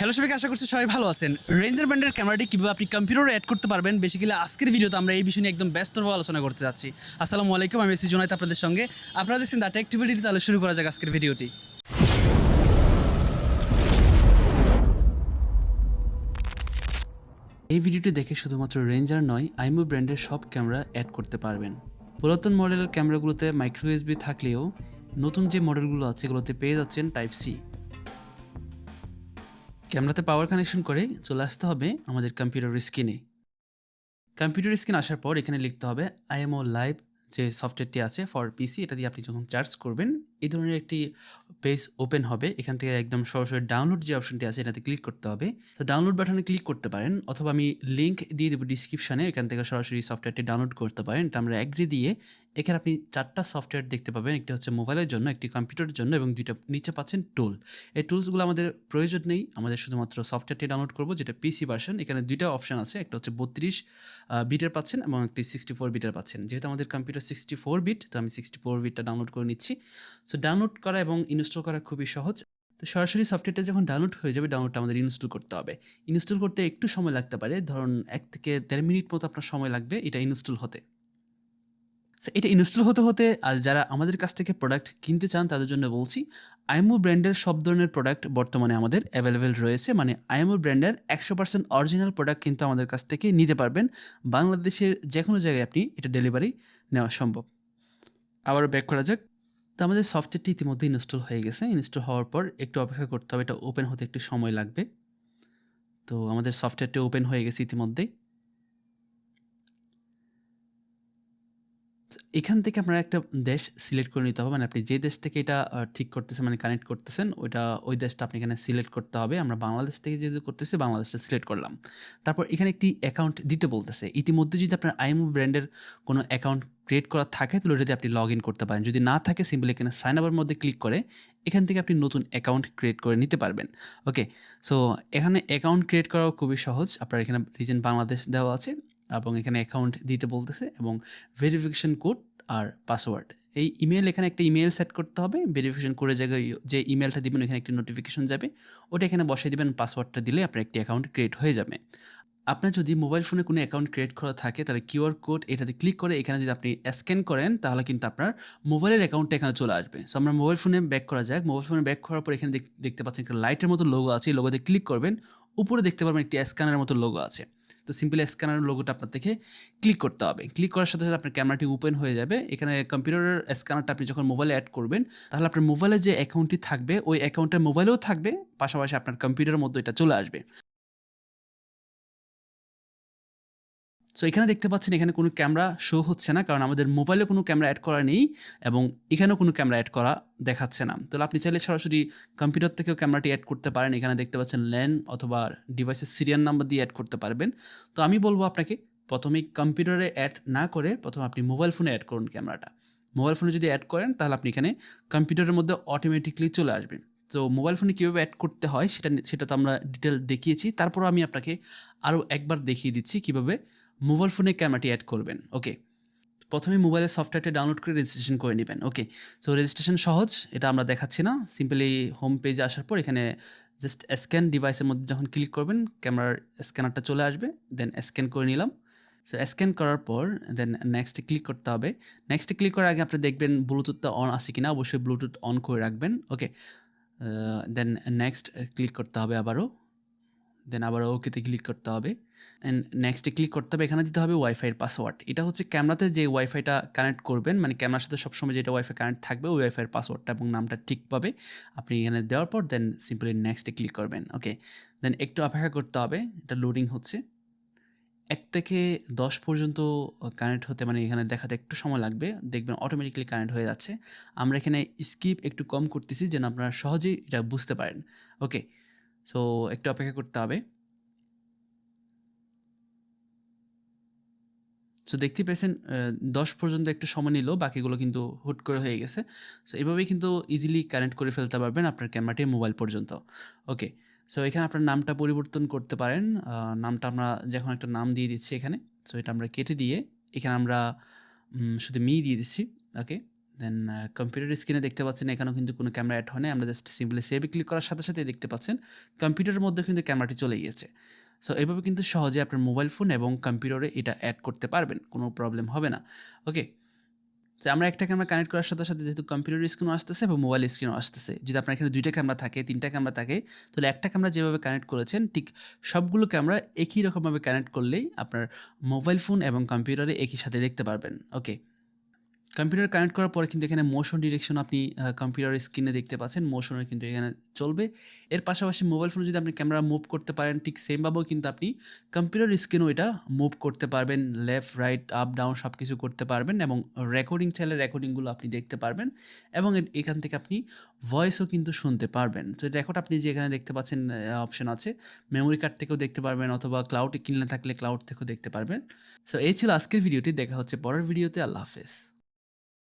Hello সবাইকে আশা করছি সবাই ভালো আছেন। রেঞ্জার ব্র্যান্ডের ক্যামেরাটি কীভাবে আপনি কম্পিউটারে অ্যাড করতে পারবেন? বেসিক্যালি আজকের ভিডিওতে আমরা এই বিষয় নিয়ে একদম ব্যস্তভাবে আলোচনা করতে যাচ্ছি। আসসালামু আলাইকুম, আমি এসি জোনাইত আপনাদের সঙ্গে। আপনারা দেখছেন দ্য অ্যাক্টিভিটি তাহলে শুরু করা যাক আজকের ভিডিওটি এই ভিডিওটি দেখে শুধুমাত্র রেঞ্জার নয়, আইমু ব্র্যান্ডের সব ক্যামেরা অ্যাড করতে পারবেন। পুরাতন মডেলের ক্যামেরাগুলোতে মাইক্রো ইউএসবি থাকলেও নতুন যে মডেলগুলো আছে, এগুলোতে পেয়ে যাচ্ছেন টাইপ সি ক্যামেরাতে পাওয়ার কানেকশন করে চলে আসতে হবে আমাদের কম্পিউটার স্ক্রিনে কম্পিউটার স্ক্রিন আসার পর এখানে লিখতে হবে আইএমও লাইভ যে সফটওয়্যারটি আছে ফর পিসি এটা দিয়ে আপনি যখন চার্জ করবেন এই ধরনের একটি পেজ ওপেন হবে, এখান থেকে একদম সরাসরি ডাউনলোড যে অপশনটি আছে এটাতে ক্লিক করতে হবে। তো ডাউনলোড বাটনে ক্লিক করতে পারেন, অথবা আমি লিঙ্ক দিয়ে দেবো ডিসক্রিপশানে এখান থেকে সরাসরি সফটওয়্যারটি ডাউনলোড করতে পারেন। এটা আমরা অ্যাগ্রি দিয়ে এখানে আপনি চারটা সফটওয়্যার দেখতে পাবেন, একটি হচ্ছে মোবাইলের জন্য, একটি কম্পিউটারের জন্য, এবং দুইটা নিচে পাচ্ছেন টুল এই টুলসগুলো আমাদের প্রয়োজন নেই, আমাদের শুধুমাত্র সফটওয়্যারটি ডাউনলোড করব, যেটা পিসি ভার্সন এখানে দুইটা অপশন আছে, একটা হচ্ছে বত্রিশ বিটের পাচ্ছেন, এবং একটি সিক্সটি ফোর বিটের পাচ্ছেন। যেহেতু আমাদের কম্পিউটার সিক্সটি ফোর বিট তো আমি সিক্সটি ফোর বিটটা ডাউনলোড করে নিচ্ছি। সো ডাউনলোড করা এবং ইনস্টল করা খুবই সহজ। তো, সরাসরি সফটওয়্যারটা যখন ডাউনলোড হয়ে যাবে ডাউনলোডটা আমাদের ইনস্টল করতে হবে। ইনস্টল করতে একটু সময় লাগতে পারে। ধরুন, এক থেকে দেড় মিনিট মতো আপনার সময় লাগবে এটা ইনস্টল হতে। সো এটা ইনস্টল হতে হতে আর যারা আমাদের কাছ থেকে প্রোডাক্ট কিনতে চান, তাদের জন্য বলছি আইএমও ব্র্যান্ডের সব ধরনের প্রোডাক্ট বর্তমানে আমাদের অ্যাভেলেবেল রয়েছে। মানে আইএমও ব্র্যান্ডের একশো পার্সেন্ট অরিজিনাল প্রোডাক্ট কিন্তু আমাদের কাছ থেকে নিতে পারবেন। বাংলাদেশের যে কোনো জায়গায় আপনি এটা ডেলিভারি নেওয়া সম্ভব। আবারও ব্যাক করা যাক। তো আমাদের সফটওয়্যারটি ইতিমধ্যে ইনস্টল হয়ে গেছে। ইনস্টল হওয়ার পর একটু অপেক্ষা করতে হবে। এটা ওপেন হতে একটু সময় লাগবে। তো আমাদের সফটওয়্যারটি ওপেন হয়ে গেছে ইতিমধ্যেই। এখান থেকে আপনারা একটা দেশ সিলেক্ট করে নিতে হবে। মানে আপনি যে দেশ থেকে এটা ঠিক করতেছেন মানে কানেক্ট করতেছেন, ওইটা, ওই দেশটা আপনি এখানে সিলেক্ট করতে হবে। আমরা বাংলাদেশ থেকে যেহেতু করতেছি, বাংলাদেশটা সিলেক্ট করলাম। তারপর এখানে একটি অ্যাকাউন্ট দিতে বলতেছে। ইতিমধ্যে যদি আপনার আইএমও ব্র্যান্ডের কোনো অ্যাকাউন্ট ক্রিয়েট করা থাকে, তাহলে ওটাতে আপনি লগ ইন করতে পারেন। যদি না থাকে সিম্পলি এখানে সাইন আপের মধ্যে ক্লিক করে, এখান থেকে আপনি নতুন অ্যাকাউন্ট ক্রিয়েট করে নিতে পারবেন। ওকে সো এখানে অ্যাকাউন্ট ক্রিয়েট করাও খুবই সহজ। আপনার এখানে রিজন বাংলাদেশ দেওয়া আছে এবং এখানে অ্যাকাউন্ট দিতে বলতেছে এবং ভেরিফিকেশন কোড আর পাসওয়ার্ড এই ইমেল এখানে একটা ইমেল সেট করতে হবে ভেরিফিকেশন করে জায়গায় যে ইমেলটা দিবেন এখানে একটি নোটিফিকেশন যাবে। ওটা এখানে বসিয়ে দিবেন পাসওয়ার্ডটা দিলে আপনার একটি অ্যাকাউন্ট ক্রিয়েট হয়ে যাবে। আপনার যদি মোবাইল ফোনে কোনো অ্যাকাউন্ট ক্রিয়েট করা থাকে, তাহলে কিউআর কোড এটাতে ক্লিক করে এখানে যদি আপনি স্ক্যান করেন, তাহলে কিন্তু আপনার মোবাইলের অ্যাকাউন্টটা এখানে চলে আসবে। সো আমরা মোবাইল ফোনে ব্যাক করা যাক। মোবাইল ফোনে ব্যাক করার পর এখানে দেখতে পাচ্ছেন একটা লাইটের মতো লোগো আছে। এই লোগোতে ক্লিক করবেন, উপরে দেখতে পারবেন একটি স্ক্যানের মতো লোগো আছে। তো সিম্পলি স্ক্যানার লোগোটা আপনার থেকে ক্লিক করতে হবে। ক্লিক করার সাথে সাথে আপনার ক্যামেরাটি ওপেন হয়ে যাবে। এখানে কম্পিউটারের স্ক্যানারটা আপনি যখন মোবাইলে অ্যাড করবেন, তাহলে আপনার মোবাইলে যে অ্যাকাউন্টটি থাকবে, ওই অ্যাকাউন্টটা মোবাইলেও থাকবে, পাশাপাশি আপনার কম্পিউটারের মধ্যে এটা চলে আসবে। সো এখানে দেখতে পাচ্ছেন এখানে কোনো ক্যামেরা শো হচ্ছে না, কারণ আমাদের মোবাইলে কোনো ক্যামেরা অ্যাড করা নেই এবং এখানেও কোনো ক্যামেরা অ্যাড করা দেখাচ্ছে না। তাহলে আপনি চাইলে সরাসরি কম্পিউটার থেকেও ক্যামেরাটি অ্যাড করতে পারেন। এখানে দেখতে পাচ্ছেন ল্যান অথবা ডিভাইসের সিরিয়াল নাম্বার দিয়ে অ্যাড করতে পারবেন। তো আমি বলব আপনাকে প্রথমেই কম্পিউটারে অ্যাড না করে প্রথমে আপনি মোবাইল ফোনে অ্যাড করুন ক্যামেরাটা। মোবাইল ফোনে যদি অ্যাড করেন, তাহলে আপনি এখানে কম্পিউটারের মধ্যে অটোমেটিকলি চলে আসবেন তো মোবাইল ফোনে কীভাবে অ্যাড করতে হয়, সেটা সেটা তো আমরা ডিটেল দেখিয়েছি। তারপরও আমি আপনাকে আরও একবার দেখিয়ে দিচ্ছি কীভাবে মোবাইল ফোনে ক্যামেরাটি অ্যাড করবেন ওকে প্রথমে মোবাইলের সফটওয়্যারটা ডাউনলোড করে রেজিস্ট্রেশন করে নেবেন ওকে সো রেজিস্ট্রেশন সহজ, এটা আমরা দেখাচ্ছি না। সিম্পলি হোম পেজে আসার পর এখানে জাস্ট স্ক্যান ডিভাইসের মধ্যে যখন ক্লিক করবেন, ক্যামেরার স্ক্যানারটা চলে আসবে দেন স্ক্যান করে নিলাম। সো স্ক্যান করার পর দেন নেক্সটে ক্লিক করতে হবে। নেক্সটে ক্লিক করার আগে আপনি দেখবেন ব্লুটুথটা অন আছে কিনা, অবশ্যই ব্লুটুথ অন করে রাখবেন ওকে দেন নেক্সট ক্লিক করতে হবে আবারও। দেন আবার ওকেতে ক্লিক করতে হবে। অ্যান্ড নেক্সটে ক্লিক করতে হবে, এখানে দিতে হবে ওয়াইফাইয়ের পাসওয়ার্ড এটা হচ্ছে ক্যামেরাতে যে ওয়াইফাইটা কানেক্ট করবেন মানে ক্যামেরার সাথে সবসময় যেটা ওয়াইফাই কানেক্ট থাকবে, ওই ওয়াইফাইয়ের পাসওয়ার্ডটা এবং নামটা ঠিক পাবে। আপনি এখানে দেওয়ার পর দেন সিম্পলি নেক্সটে ক্লিক করবেন ওকে দেন একটু অপেক্ষা করতে হবে, এটা লোডিং হচ্ছে। এক থেকে দশ পর্যন্ত কানেক্ট হতে মানে এখানে দেখাতে একটু সময় লাগবে, দেখবেন অটোমেটিক্যালি কানেক্ট হয়ে যাচ্ছে। আমরা এখানে স্কিপ একটু কম করতেছি যেন আপনারা সহজেই এটা বুঝতে পারেন ওকে সো একটু অপেক্ষা করতে হবে। সো দেখতেই পেয়েছেন দশ পর্যন্ত একটু সময় নিল, বাকিগুলো কিন্তু হুট করে হয়ে গেছে। সো এভাবেই কিন্তু ইজিলি কানেক্ট করে ফেলতে পারবেন আপনার ক্যামেরাটি মোবাইল পর্যন্ত। ওকে সো এখানে আপনার নামটা পরিবর্তন করতে পারেন। নামটা আমরা যখন একটা নাম দিয়ে দিচ্ছি এখানে সো এটা আমরা কেটে দিয়ে এখানে আমরা শুধু মি দিয়ে দিচ্ছি। ওকে দেন কম্পিউটার স্ক্রিনে দেখতে পাচ্ছেন এখানেও কিন্তু কোনো ক্যামেরা অ্যাড হয় না আমরা জাস্ট সিম্পলি সেভে ক্লিক করার সাথে সাথে দেখতে পাচ্ছেন কম্পিউটারের মধ্যে কিন্তু ক্যামেরাটি চলে গিয়েছে। সো এইভাবে কিন্তু সহজে আপনার মোবাইল ফোন এবং কম্পিউটারে এটা অ্যাড করতে পারবেন, কোনো প্রবলেম হবে না। ওকে তো আমরা একটা ক্যামেরা কানেক্ট করার সাথে সাথে যেহেতু কম্পিউটার স্ক্রিনও আসতেছে এবং মোবাইল স্ক্রিনও আসতেছে, যদি আপনার এখানে দুইটা ক্যামেরা থাকে, তিনটা ক্যামেরা থাকে, তাহলে একটা ক্যামেরা যেভাবে কানেক্ট করেছেন, ঠিক সবগুলো ক্যামেরা একই রকমভাবে কানেক্ট করলেই আপনার মোবাইল ফোন এবং কম্পিউটারে একই সাথে দেখতে পারবেন। ওকে কম্পিউটার কানেক্ট করার পরে কিন্তু এখানে মোশন ডিরেকশন আপনি কম্পিউটার স্ক্রিনে দেখতে পাচ্ছেন। মোশনের কিন্তু এখানে চলবে। এর পাশাপাশি মোবাইল ফোনে যদি আপনি ক্যামেরা মুভ করতে পারেন, ঠিক সেমভাবেও কিন্তু আপনি কম্পিউটার স্ক্রিনও এটা মুভ করতে পারবেন। লেফট রাইট আপ ডাউন সব কিছু করতে পারবেন এবং রেকর্ডিং চাইলে রেকর্ডিংগুলো আপনি দেখতে পারবেন এবং এখান থেকে আপনি ভয়েসও কিন্তু শুনতে পারবেন। তো রেকর্ড আপনি যে এখানে দেখতে পাচ্ছেন অপশন আছে মেমোরি কার্ড থেকেও দেখতে পারবেন অথবা ক্লাউডে কিনলে থাকলে ক্লাউড থেকেও দেখতে পারবেন। সো এই ছিল আজকের ভিডিওটি দেখা হচ্ছে পরের ভিডিওতে আল্লাহ হাফেজ।